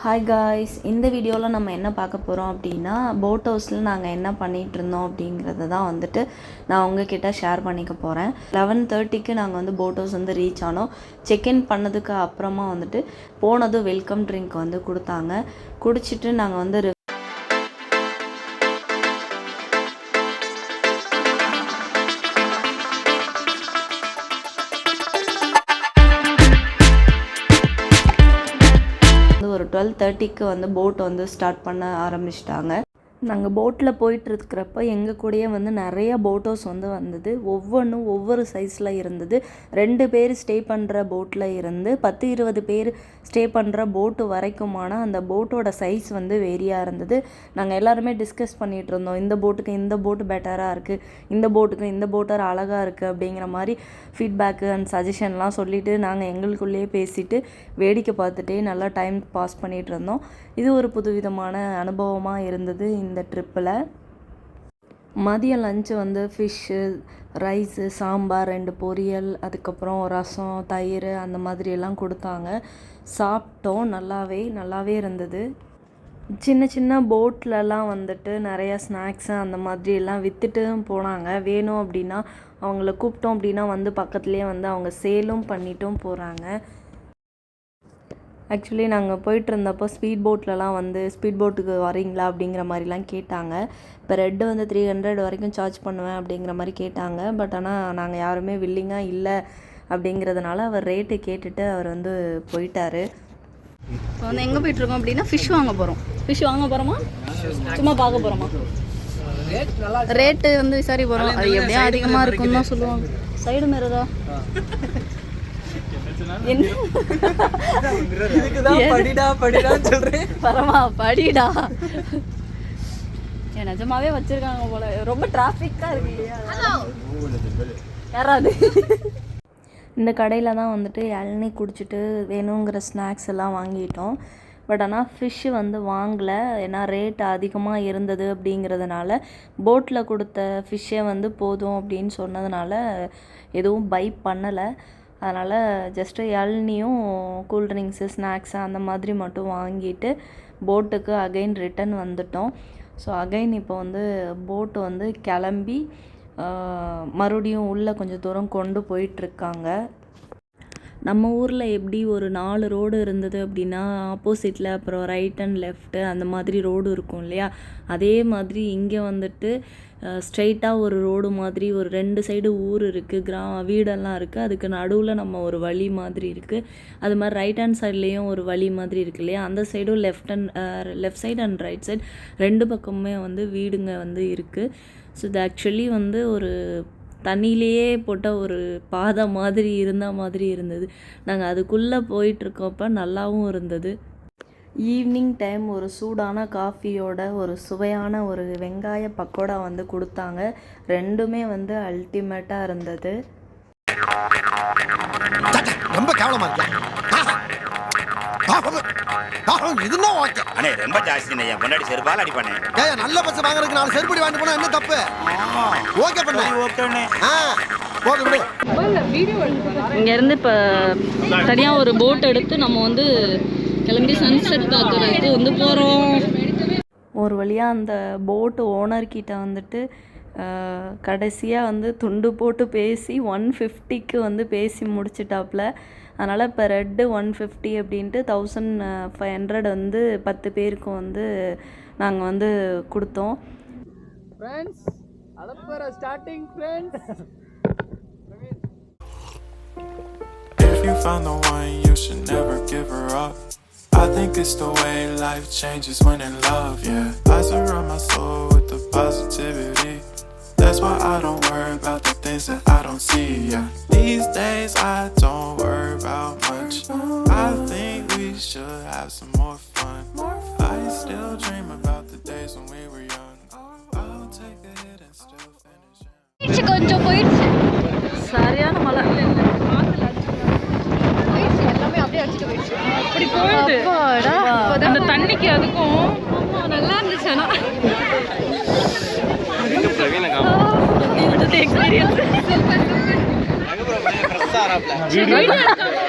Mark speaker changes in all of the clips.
Speaker 1: Hi guys இந்த வீடியோவில் நம்ம என்ன பார்க்க போகிறோம் அப்படின்னா போட் ஹவுஸில் நாங்கள் என்ன பண்ணிகிட்டு இருந்தோம் அப்படிங்கிறத தான் வந்துட்டு நான் உங்ககிட்ட ஷேர் பண்ணிக்க போகிறேன் லெவன் தேர்ட்டிக்கு நாங்கள் வந்து போட் ஹவுஸ் வந்து ரீச் ஆனோம். செக்இன் பண்ணதுக்கு அப்புறமா வந்துட்டு போனதும் வெல்கம் ட்ரிங்க் வந்து கொடுத்தாங்க. குடிச்சிட்டு நாங்கள் வந்து டுவெல் தேர்ட்டிக்கு வந்து போட் வந்து ஸ்டார்ட் பண்ண ஆரம்பிச்சிட்டாங்க. நாங்கள் போட்டில் போயிட்டு இருக்கிறப்ப எங்கள் கூடயே வந்து நிறைய போட்டோஸ் வந்து வந்தது. ஒவ்வொன்றும் ஒவ்வொரு சைஸில் இருந்தது. ரெண்டு பேர் ஸ்டே பண்ணுற போட்டில் இருந்து பத்து இருபது பேர் ஸ்டே பண்ணுற போட்டு வரைக்குமான அந்த போட்டோட சைஸ் வந்து வேரியாக இருந்தது. நாங்கள் எல்லாருமே டிஸ்கஸ் பண்ணிகிட்டு இருந்தோம். இந்த போட்டுக்கு இந்த போட்டு பெட்டராக இருக்குது இந்த போட்டுக்கு இந்த போட்டர் அழகாக இருக்குது அப்படிங்கிற மாதிரி ஃபீட்பேக்கு அண்ட் சஜஷன்லாம் சொல்லிவிட்டு நாங்கள் எங்களுக்குள்ளேயே பேசிட்டு வேடிக்கை பார்த்துட்டே நல்லா டைம் பாஸ் பண்ணிகிட்டு இருந்தோம். இது ஒரு புதுவிதமான அனுபவமாக இருந்தது. இந்த ட்ரிப்பில் மதியம் லஞ்சு வந்து ஃபிஷ்ஷு ரைஸு சாம்பார் ரெண்டு பொரியல் அதுக்கப்புறம் ரசம் தயிர் அந்த மாதிரியெல்லாம் கொடுத்தாங்க. சாப்பிட்டோம் நல்லாவே நல்லாவே இருந்தது. சின்ன சின்ன போட்லலாம் வந்துட்டு நிறையா ஸ்நாக்ஸு அந்த மாதிரி எல்லாம் விற்றுட்டு போனாங்க. வேணும் அப்படின்னா அவங்கள கூப்பிட்டோம் அப்படின்னா வந்து பக்கத்துலேயே வந்து அவங்க சேலும் பண்ணிட்டும் போகிறாங்க ஆக்சுவலி நாங்கள் போயிட்டு இருந்தப்போ ஸ்பீட் போட்லலாம் வந்து ஸ்பீட் போட்டுக்கு வரீங்களா அப்படிங்கிற மாதிரிலாம் கேட்டாங்க. இப்போ ரெட்டு வந்து த்ரீ ஹண்ட்ரட் வரைக்கும் சார்ஜ் பண்ணுவேன் அப்படிங்கிற மாதிரி கேட்டாங்க. பட் ஆனால் நாங்கள் யாருமே வில்லிங்காக இல்லை அப்படிங்கிறதுனால அவர் ரேட்டு கேட்டுட்டு அவர் வந்து போயிட்டாரு.
Speaker 2: இப்போ வந்து எங்கே போயிட்டுருக்கோம் அப்படின்னா ஃபிஷ் வாங்க போகிறோம் ஃபிஷ் வாங்க போகிறோமா சும்மா பார்க்க போகிறோமா ரேட்டு வந்து விசாரி போகிறோம் அது எப்படியும் அதிகமாக இருக்குன்னு தான் சொல்லுவாங்க. சைடு மிரரா என்ன
Speaker 3: இதுக்குதான் படிடா படிடான்னு சொல்றேன்
Speaker 2: பரமா படிடா. ஏன் நிஜமாவே வச்சிருக்காங்க போல. ரொம்ப டிராஃபிக்காக இருக்கு இல்லையா? யாராவது?
Speaker 1: இந்த கடையில் தான் வந்துட்டு இளநீ குடிச்சிட்டு வேணுங்கிற ஸ்நாக்ஸ் எல்லாம் வாங்கிட்டோம். பட் ஆனால் ஃபிஷ்ஷு வந்து வாங்கலை. ஏன்னா ரேட் அதிகமாக இருந்தது அப்படிங்கிறதுனால போட்டில் கொடுத்த ஃபிஷ்ஷே வந்து போதும் அப்படின்னு சொன்னதுனால எதுவும் பை பண்ணலை. அதனால் ஜஸ்ட்டு இளநியும் கூல்ட்ரிங்க்ஸு ஸ்நாக்ஸு அந்த மாதிரி மட்டும் வாங்கிட்டு போட்டுக்கு அகைன் ரிட்டன் வந்துட்டோம். ஸோ அகைன் இப்போ வந்து போட்டு வந்து கிளம்பி மறுபடியும் உள்ளே கொஞ்சம் தூரம் கொண்டு போயிட்டுருக்காங்க நம்ம ஊரில் எப்படி ஒரு நாலு ரோடு இருந்தது அப்படின்னா ஆப்போசிட்டில் அப்புறம் ரைட் அண்ட் லெஃப்ட்டு அந்த மாதிரி ரோடு இருக்கும் இல்லையா? அதே மாதிரி இங்கே வந்துட்டு ஸ்ட்ரைட்டாக ஒரு ரோடு மாதிரி ஒரு ரெண்டு சைடு ஊர் இருக்குது கிரா வீடெல்லாம் இருக்குது அதுக்கு நடுவில் நம்ம ஒரு வழி மாதிரி இருக்குது அது மாதிரி ரைட் ஹேண்ட் சைட்லேயும் ஒரு வழி மாதிரி இருக்கு இல்லையா? அந்த சைடும் left and left side and right side ரெண்டு பக்கமுமே வந்து வீடுங்க வந்து இருக்குது ஸோ இது ஆக்சுவலி வந்து ஒரு தண்ணியிலேயே போட்ட ஒரு பாதை மாதிரி இருந்த மாதிரி இருந்தது. நாங்கள் அதுக்குள்ளே போயிட்டுருக்கப்ப நல்லாவும் இருந்தது. ஈவினிங் டைம் ஒரு சூடான காஃபியோட ஒரு சுவையான ஒரு வெங்காய பக்கோடா வந்து கொடுத்தாங்க. ரெண்டுமே வந்து அல்டிமேட்டாக இருந்தது.
Speaker 4: ரொம்ப கேவலமா இருக்கியா இதுதான் ஓகே
Speaker 5: அண்ணே ரொம்ப ஜாஸ்தி என் பொண்டாடி செருப்பால் அடிப்பானே.
Speaker 4: ஏய் நல்ல பஸ் வாங்குறதுக்கு நாலு செருப்படி வாங்கிட்டு போனா என்ன தப்பு? ஓகே பண்ண. ஆ ஓகே விடு
Speaker 2: இங்கேருந்து இப்போ தனியாக ஒரு போட் எடுத்து நம்ம வந்து கிளம்பி சன்செட் பார்க்குறதுக்கு வந்து போகிறோம்
Speaker 1: ஒரு வழியாக அந்த போட்டு ஓனர்கிட்ட வந்துட்டு கடைசியாக வந்து துண்டு போட்டு பேசி ஒன் ஃபிஃப்டிக்கு வந்து பேசி முடிச்சிட்டாப்புல அதனால் இப்போ ரெட்டு ஒன் ஃபிஃப்டி அப்படின்ட்டு தௌசண்ட் ஃபைவ் ஹண்ட்ரட் வந்து பத்து பேருக்கும் வந்து நாங்கள் வந்து கொடுத்தோம்
Speaker 3: friends அலப்பற starting friends
Speaker 6: If you found the one, you should never give her up. I think it's the way life changes when in love, yeah. I surround my soul see, yeah. These days I don't worry about much. I think we should have some more fun. I still dream about the days when we were young. I'll take a hit and still finish.
Speaker 2: போயிடுச்சு கொஞ்சம் போயிடுச்சு சரியான மழை அப்படி போயிடுது அந்த தண்ணிக்கு அதுக்கும்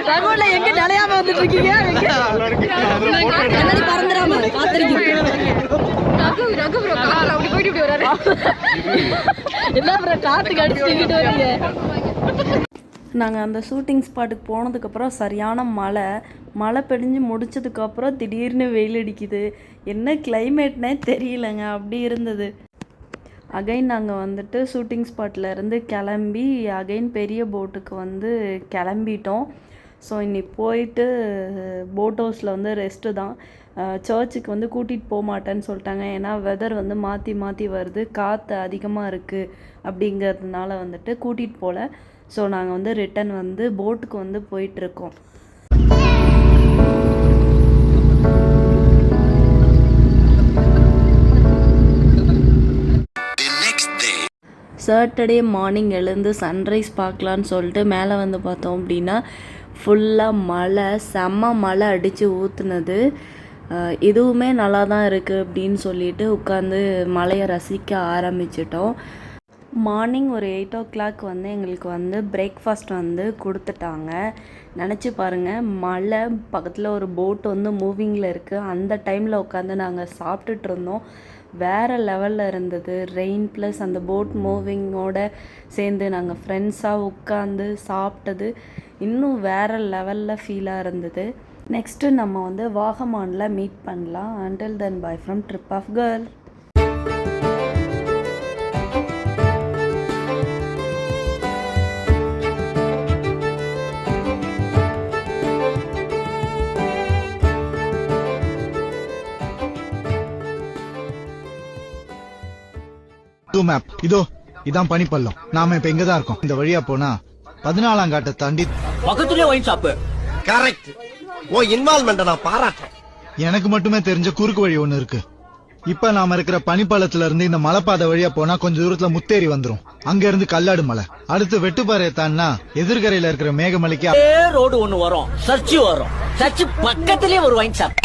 Speaker 2: ரகுல எங்க நிலையாம வந்துட்டு இருக்கீங்க ரகு ரகு ப்ரோ கார் அப்படி போயிட்டு இப்படி வராரு. என்ன ப்ரோ காத்துக்கு அடிச்சுட்டு வரீங்க?
Speaker 1: நாங்கள் அந்த ஷூட்டிங் ஸ்பாட்டுக்கு போனதுக்கப்புறம் சரியான மழை. மழை பெடிஞ்சு முடிச்சதுக்கப்புறம் திடீர்னு வெயில் அடிக்குது. என்ன கிளைமேட்னே தெரியலங்க அப்படி இருந்தது. அகைன் நாங்கள் வந்துட்டு ஷூட்டிங் ஸ்பாட்லேருந்து கிளம்பி அகைன் பெரிய போட்டுக்கு வந்து கிளம்பிட்டோம். ஸோ இன்னைக்கு போயிட்டு போட் ஹவுஸில் வந்து ரெஸ்ட்டு தான். சர்ச்சுக்கு வந்து கூட்டிகிட்டு போக மாட்டேன்னு சொல்லிட்டாங்க. ஏன்னா வெதர் வந்து மாற்றி மாற்றி வருது. காற்று அதிகமாக இருக்குது அப்படிங்கிறதுனால வந்துட்டு கூட்டிகிட்டு போகல ஸோ நாங்கள் வந்து ரிட்டன் வந்து போட்டுக்கு வந்து போயிட்டுருக்கோம் சாட்டர்டே மார்னிங் எழுந்து சன்ரைஸ் பார்க்கலான்னு சொல்லிட்டு மேலே வந்து பார்த்தோம் அப்படின்னா ஃபுல்லாக மழை செம்ம மழை அடித்து ஊற்றுனது இதுவுமே நல்லா தான் இருக்குது அப்படின்னு சொல்லிட்டு உட்காந்து மழையை ரசிக்க ஆரம்பிச்சிட்டோம். மார்னிங் ஒரு எயிட் ஓ கிளாக் வந்து எங்களுக்கு வந்து பிரேக்ஃபாஸ்ட் வந்து கொடுத்துட்டாங்க. நினச்சி பாருங்கள் மழை பக்கத்தில் ஒரு போட் வந்து மூவிங்கில் இருக்குது அந்த டைமில் உட்காந்து நாங்கள் சாப்பிட்டுட்டு இருந்தோம். வேறு லெவலில் இருந்தது. ரெயின் ப்ளஸ் அந்த போட் மூவிங்கோட சேர்ந்து நாங்கள் ஃப்ரெண்ட்ஸாக உட்காந்து சாப்பிட்டது. இன்னும் வேறு லெவலில் ஃபீலாக இருந்தது. நெக்ஸ்ட்டு நம்ம வந்து வாகமானில் மீட் பண்ணலாம். Until then bye from trip of girl
Speaker 7: map இதோ இதான் பனிப்பள்ளம். நாம இப்ப இங்கதான் இருக்கோம். இந்த வழியா போனா பதினாலாம் காட்டை தாண்டி
Speaker 3: பக்கத்துலயே wine shop
Speaker 4: correct oh involvement நான் பாராட்டுறேன்.
Speaker 7: எனக்கு மட்டுமே தெரிஞ்ச குறுக்கு வழி ஒண்ணு இருக்கு. இப்ப நாம இருக்கிற பனிப்பாலத்துல இருந்து இந்த மலைப்பாதை வழியா போனா கொஞ்ச தூரத்துல முத்தேரி வந்துரும். அங்க இருந்து கல்லாடு மலை. அடுத்து வெட்டுப்பாறையை தாண்டினா எதிர்கரையில இருக்கிற மேகமலைக்கு
Speaker 3: ரோடு ஒண்ணு வரும். சர்ச்சு வரும். சர்ச்சு பக்கத்துலயே ஒரு ஒயின் ஷாப்